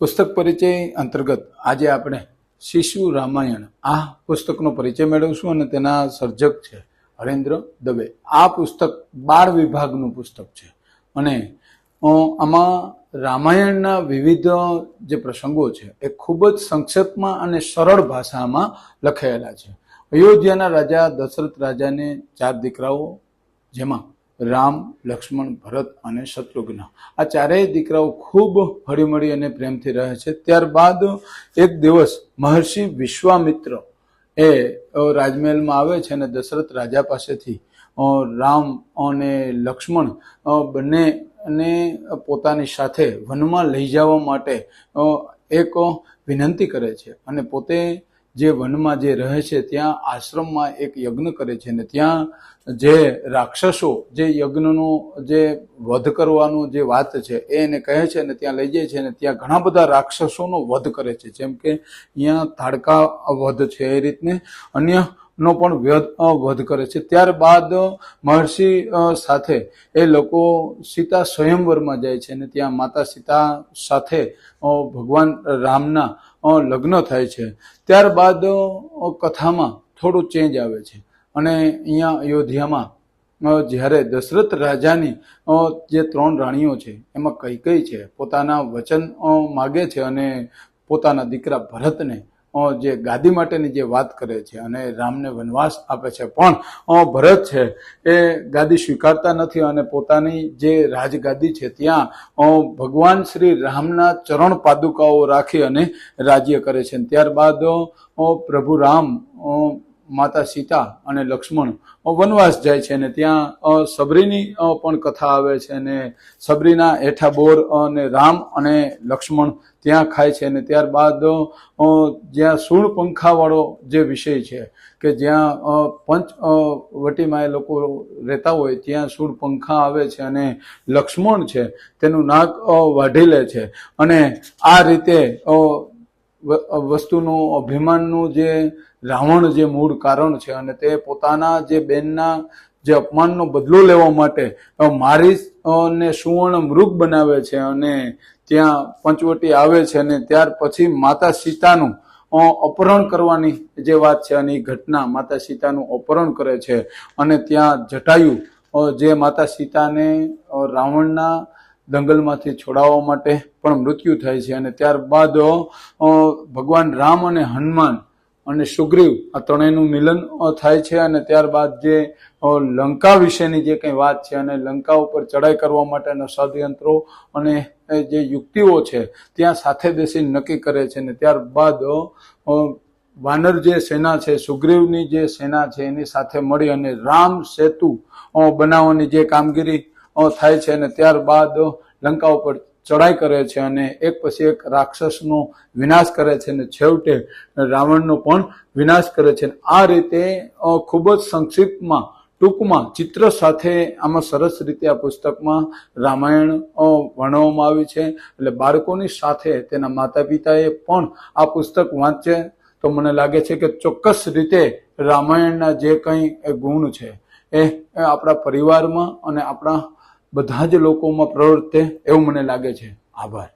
પુસ્તક પરિચય અંતર્ગત આજે આપણે શિશુ રામાયણ આ પુસ્તકનો પરિચય મેળવશું અને તેના સર્જક છે હરેન્દ્ર દવે. આ પુસ્તક બાળ વિભાગનું પુસ્તક છે. અને આમાં રામાયણના વિવિધ જે પ્રસંગો છે એ ખૂબ જ સંક્ષેપમાં અને સરળ ભાષામાં લખાયેલા છે. અયોધ્યાના રાજા દશરથ રાજાને ચાર દીકરાઓ, જેમાં રામ, લક્ષ્મણ, ભરત અને શત્રુઘ્ન. આ ચારેય દીકરાઓ ખૂબ હળીમળી અને પ્રેમથી રહે છે. ત્યારબાદ એક દિવસ મહર્ષિ વિશ્વામિત્ર એ રાજમહેલમાં આવે છે અને દશરથ રાજા પાસેથી રામ અને લક્ષ્મણ બંને અને પોતાની સાથે વનમાં લઈ જવા માટે એક વિનંતી કરે છે. અને પોતે જે વનમાં જે રહે છે, ત્યાં આશ્રમમાં એક યજ્ઞ કરે છે ને ત્યાં જે રાક્ષસો જે યજ્ઞનો જે વધ કરવાનું જે વાત છે, એ એને કહે છે ને ત્યાં લઈ જાય છે ને ત્યાં ઘણા બધા રાક્ષસોનો વધ કરે છે. જેમ કે અહીંયા તાડકા વધ છે એ રીતને. અન્ય નો પણ વધ કરે છે. ત્યારબાદ મહર્ષિ સાથે એ લોકો સીતા સ્વયંવરમાં જાય છે અને ત્યાં માતા સીતા સાથે ભગવાન રામના લગ્ન થાય છે. ત્યારબાદ કથામાં થોડું ચેન્જ આવે છે. અને અહીંયા અયોધ્યામાં જ્યારે દશરથ રાજાની જે ત્રણ રાણીઓ છે, એમાં કઈ કઈ છે? પોતાના વચન માગે છે અને પોતાના દીકરા ભરતને જે ગાદી માટેની જે વાત કરે છે અને રામને વનવાસ આપે છે. પણ ભરત છે એ ગાદી સ્વીકારતા નથી અને પોતાની જે રાજગાદી છે ત્યાં ભગવાન શ્રી રામના ચરણ પાદુકાઓ રાખી અને રાજ્ય કરે છે. ત્યારબાદ પ્રભુ રામ માતા સીતા અને લક્ષ્મણ વનવાસ જાય છે અને ત્યાં સબરીની પણ કથા આવે છે અને સબરીના હેઠા બોર અને રામ અને લક્ષ્મણ ત્યાં ખાય છે અને ત્યારબાદ જ્યાં સૂળ પંખાવાળો જે વિષય છે કે જ્યાં પંચ અ, વટીમાં એ લોકો રહેતા હોય ત્યાં શૂળપંખા આવે છે અને લક્ષ્મણ છે તેનું નાક વાઢી લે છે અને આ રીતે વસ્તુનું, અભિમાનનું જે રાવણ જે મૂળ કારણ છે અને તે પોતાના જે બેનના જે અપમાનનો બદલો લેવા માટે મારી ને સુવર્ણ મૃગ બનાવે છે અને ત્યાં પંચવટી આવે છે અને ત્યાર પછી માતા સીતાનું અપહરણ કરવાની જે વાત છે અને એ ઘટના માતા સીતાનું અપહરણ કરે છે. અને ત્યાં જટાયુ જે માતા સીતાને રાવણના દંગલમાંથી છોડાવવા માટે પણ મૃત્યુ થાય છે અને ત્યારબાદ ભગવાન રામ અને હનુમાન અને સુગ્રીવ આ ત્રણેયનું મિલન થાય છે અને ત્યારબાદ જે લંકા વિશેની જે કંઈ વાત છે અને લંકા ઉપર ચડાઈ કરવા માટેના ષડયંત્રો અને જે યુક્તિઓ છે, ત્યાં સાથે બેસીને નક્કી કરે છે અને ત્યારબાદ વાનર જે સેના છે, સુગ્રીવની જે સેના છે એની સાથે મળી અને રામ સેતુ બનાવવાની જે કામગીરી થાય છે અને ત્યારબાદ લંકા ઉપર ચડાઈ કરે છે અને એક પછી એક રાક્ષસનો વિનાશ કરે છે અને છેવટે રાવણનો પણ વિનાશ કરે છે. આ રીતે ખૂબ જ સંક્ષિપ્તમાં, ટૂંકમાં ચિત્ર સાથે આમાં સરસ રીતે આ પુસ્તકમાં રામાયણ વર્ણવવામાં આવી છે. એટલે બાળકોની સાથે તેના માતા પિતાએ પણ આ પુસ્તક વાંચે. તો મને લાગે છે કે ચોક્કસ રીતે રામાયણના જે કંઈ ગુણ છે, એ આપણા પરિવારમાં અને આપણા બધા જ લોકોમાં પ્રવર્તે એવું મને લાગે છે. આભાર.